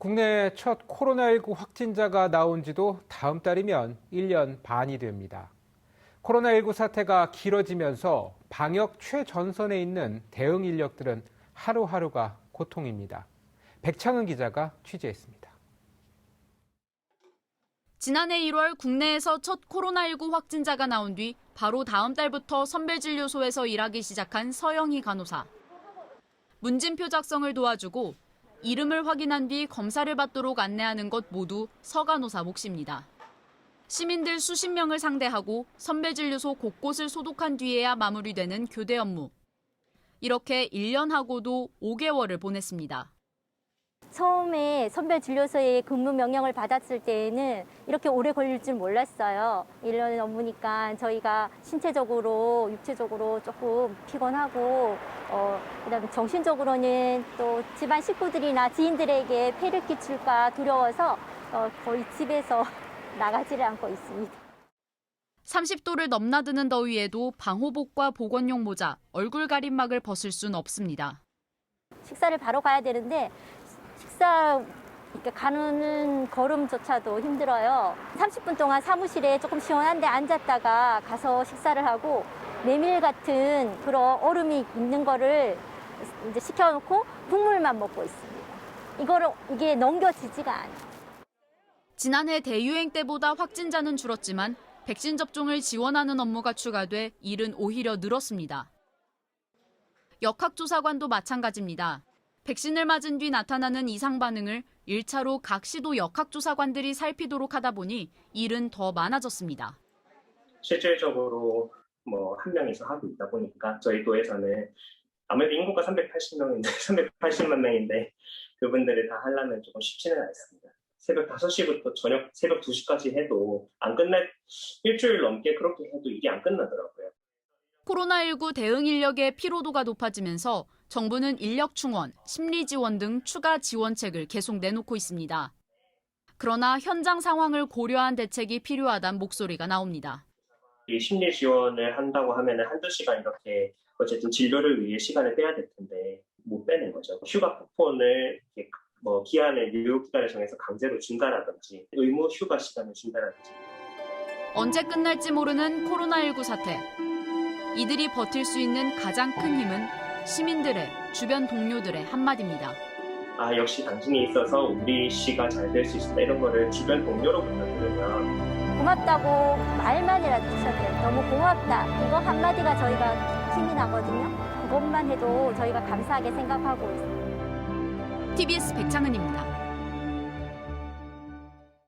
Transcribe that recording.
국내 첫 코로나19 확진자가 나온 지도 다음 달이면 1년 반이 됩니다. 코로나19 사태가 길어지면서 방역 최전선에 있는 대응 인력들은 하루하루가 고통입니다. 백창은 기자가 취재했습니다. 지난해 1월 국내에서 첫 코로나19 확진자가 나온 뒤 바로 다음 달부터 선별진료소에서 일하기 시작한 서영희 간호사. 문진표 작성을 도와주고 이름을 확인한 뒤 검사를 받도록 안내하는 것 모두 서 간호사 몫입니다. 시민들 수십 명을 상대하고 선별진료소 곳곳을 소독한 뒤에야 마무리되는 교대 업무. 이렇게 1년 하고도 5개월을 보냈습니다. 처음에 선별 진료소에 근무 명령을 받았을 때에는 이렇게 오래 걸릴 줄 몰랐어요. 1년 넘으니까 저희가 신체적으로, 육체적으로 조금 피곤하고, 어, 그 다음에 정신적으로는 또 집안 식구들이나 지인들에게 폐를 끼칠까 두려워서 어, 거의 집에서 나가지를 않고 있습니다. 30도를 넘나드는 더위에도 방호복과 보건용 모자, 얼굴 가림막을 벗을 순 없습니다. 식사를 바로 가야 되는데 식사 이렇게 가는 걸음조차도 힘들어요. 30분 동안 사무실에 조금 시원한 데 앉았다가 가서 식사를 하고 메밀 같은 그런 얼음이 있는 거를 이제 시켜놓고 국물만 먹고 있습니다. 이거를 이게 넘겨지지가 않아요. 지난해 대유행 때보다 확진자는 줄었지만 백신 접종을 지원하는 업무가 추가돼 일은 오히려 늘었습니다. 역학조사관도 마찬가지입니다. 백신을 맞은 뒤 나타나는 이상 반응을 1차로 각 시도 역학조사관들이 살피도록 하다 보니 일은 더 많아졌습니다. 실질적으로 뭐 한 명이서 하고 있다 보니까 저희 도에서는 아무래도 인구가 380명인데 380만 명인데 그분들을 다 하려면 조금 쉽지는 않습니다. 새벽 5시부터 저녁 새벽 2시까지 해도 안 끝날 일주일 넘게 그렇게 해도 이게 안 끝나더라고요. 코로나19 대응 인력의 피로도가 높아지면서 정부는 인력 충원, 심리 지원 등 추가 지원책을 계속 내놓고 있습니다. 그러나 현장 상황을 고려한 대책이 필요하다는 목소리가 나옵니다. 이 심리 지원을 한다고 하면은 한두 시간 이렇게 어쨌든 진료를 위해 시간을 빼야 될 텐데 못 빼는 거죠. 휴가 쿠폰을 뭐 기한을 유효 기간을 정해서 강제로 준다라든지 의무 휴가 시간을 준다라든지 언제 끝날지 모르는 코로나19 사태. 이들이 버틸 수 있는 가장 큰 힘은 시민들의 주변 동료들의 한마디입니다. 아 역시 당신이 있어서 우리 시가 잘 될 수 있다 이런 거를 주변 동료로부터 들으면 고맙다고 말만이라도 주셔야 돼요. 너무 고맙다. 이거 한마디가 저희가 힘이 나거든요. 그것만 해도 저희가 감사하게 생각하고 있습니다. TBS 백창은입니다.